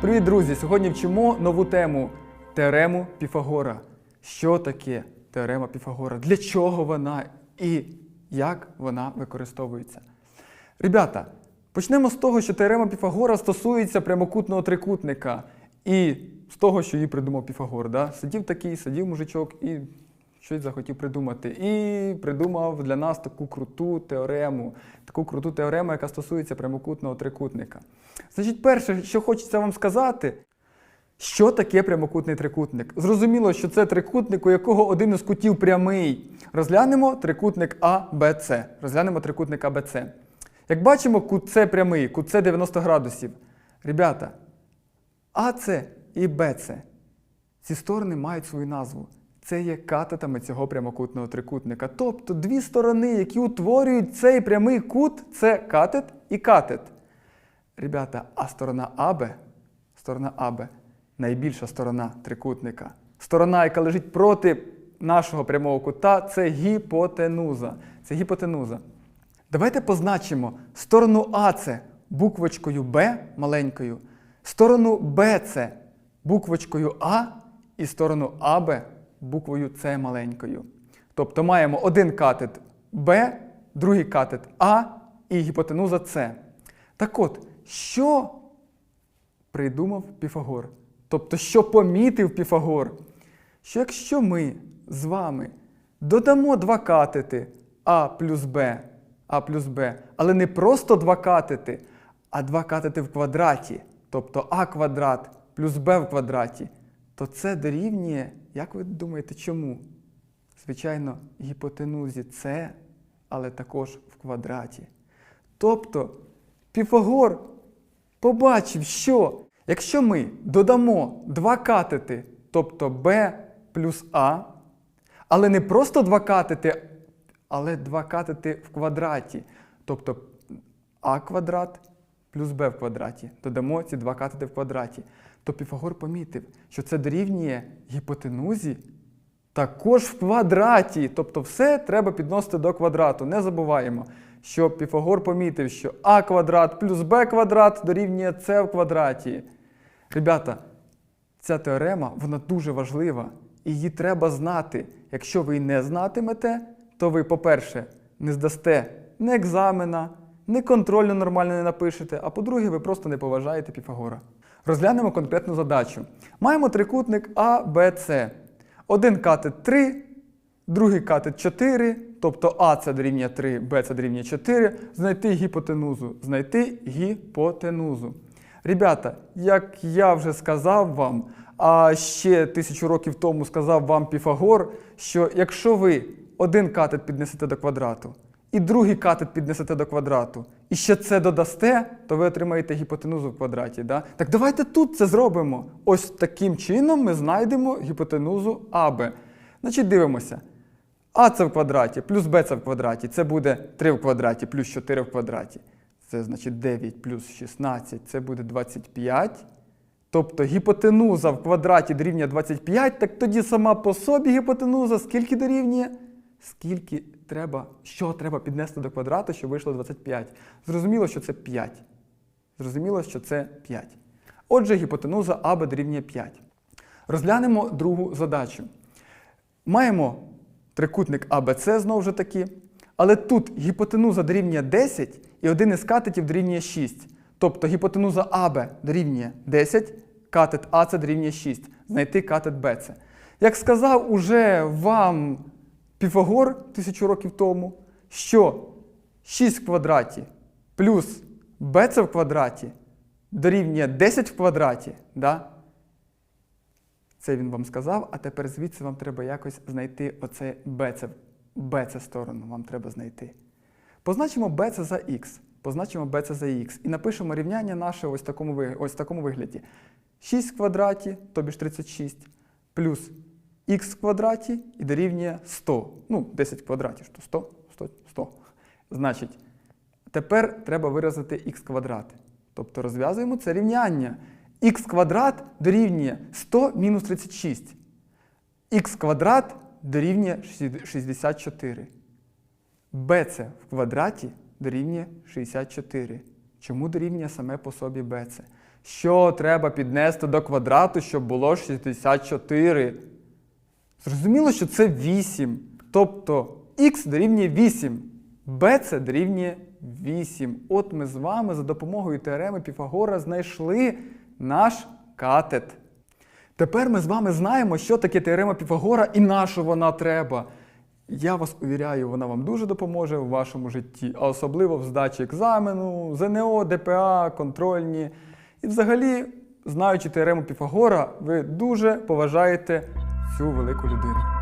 Привіт, друзі! Сьогодні вчимо нову тему теорему Піфагора. Що таке теорема Піфагора? Для чого вона і як вона використовується? Ребята, почнемо з того, що теорема Піфагора стосується прямокутного трикутника. І з того, що її придумав Піфагор. Да? Сидів такий, сидів мужичок і щось захотів придумати. І придумав для нас таку круту теорему, таку круту теорему, яка стосується прямокутного трикутника. Значить, перше, що хочеться вам сказати, що таке прямокутний трикутник? Зрозуміло, що це трикутник, у якого один із кутів прямий. Розглянемо трикутник АБЦ. Розглянемо трикутник АБЦ. Як бачимо, кут С прямий, кут С 90 градусів. Ребята, АЦ і БЦ. Ці сторони мають свою назву. Це є катетами цього прямокутного трикутника. Тобто дві сторони, які утворюють цей прямий кут, це катет і катет. Ребята, а сторона АБ, сторона АБ найбільша сторона трикутника. Сторона, яка лежить проти нашого прямого кута, це гіпотенуза. Це гіпотенуза. Давайте позначимо сторону АЦ буквочкою Б маленькою, сторону БЦ буквочкою А і сторону АБ буквою С маленькою. Тобто маємо один катет Б, другий катет А і гіпотенуза С. Так от, що придумав Піфагор? Тобто, що помітив Піфагор? Що якщо ми з вами додамо два катети А плюс Б, А плюс Б, але не просто два катети, а два катети в квадраті, тобто А квадрат плюс Б в квадраті, то це дорівнює, як ви думаєте, чому? Звичайно, гіпотенузі С, але також в квадраті. Тобто Піфагор побачив, що якщо ми додамо два катети, тобто b плюс А, але не просто два катети, але два катети в квадраті, тобто А квадрат плюс b в квадраті. Додамо ці два катети в квадраті. То Піфагор помітив, що це дорівнює гіпотенузі також в квадраті. Тобто все треба підносити до квадрату. Не забуваємо, що Піфагор помітив, що а квадрат плюс б квадрат дорівнює с в квадраті. Ребята, ця теорема вона дуже важлива, і її треба знати. Якщо ви не знатимете, то ви, по-перше, не здасте ні екзамена, ні контрольно нормально не напишете, а по-друге, ви просто не поважаєте Піфагора. Розглянемо конкретну задачу. Маємо трикутник А, Б, С. Один катет 3, другий катет 4, тобто А це дорівнює 3, Б це дорівнює 4. Знайти гіпотенузу. Знайти гіпотенузу. Ребята, як я вже сказав вам, а ще тисячу років тому сказав вам Піфагор, що якщо ви один катет піднесете до квадрату, і другий катет піднесете до квадрату, і ще це додасте, то ви отримаєте гіпотенузу в квадраті. Да? Так давайте тут це зробимо. Ось таким чином ми знайдемо гіпотенузу АБ. Значить, дивимося. А це в квадраті, плюс Б це в квадраті. Це буде 3 в квадраті, плюс 4 в квадраті. Це значить 9 плюс 16, це буде 25. Тобто гіпотенуза в квадраті дорівнює 25, так тоді сама по собі гіпотенуза скільки дорівнює? Скільки треба, що треба піднести до квадрату, щоб вийшло 25? Зрозуміло, що це 5. Зрозуміло, що це 5. Отже, гіпотенуза АБ дорівнює 5. Розглянемо другу задачу. Маємо трикутник АБЦ знову ж таки, але тут гіпотенуза дорівнює 10 і один із катетів дорівнює 6. Тобто гіпотенуза АБ дорівнює 10, катет АЦ дорівнює 6. Знайти катет БЦ. Як сказав уже вам Піфагор тисячу років тому, що 6 в квадраті плюс БЦ в квадраті дорівнює 10 в квадраті. Да? Це він вам сказав, а тепер звідси вам треба якось знайти оце BC, BC сторону вам треба знайти. Позначимо BC за X. Позначимо BC за X. І напишемо рівняння наше ось в такому, ось такому вигляді. 6 в квадраті, тобі ж 36, плюс х в квадраті і дорівнює 100. Ну, 10 в квадраті, що 100, 100, 100. Значить, тепер треба виразити х квадрат. Тобто розв'язуємо це рівняння. х квадрат дорівнює 100 мінус 36. х квадрат дорівнює 64. bc в квадраті дорівнює 64. Чому дорівнює саме по собі bc? Що треба піднести до квадрату, щоб було 64? Зрозуміло, що це 8. Тобто х дорівнює 8, b це дорівнює 8. От ми з вами за допомогою теореми Піфагора знайшли наш катет. Тепер ми з вами знаємо, що таке теорема Піфагора і на що вона треба. Я вас увіряю, вона вам дуже допоможе в вашому житті, а особливо в здачі екзамену, ЗНО, ДПА, контрольні. І взагалі, знаючи теорему Піфагора, ви дуже поважаєте цю велику людину.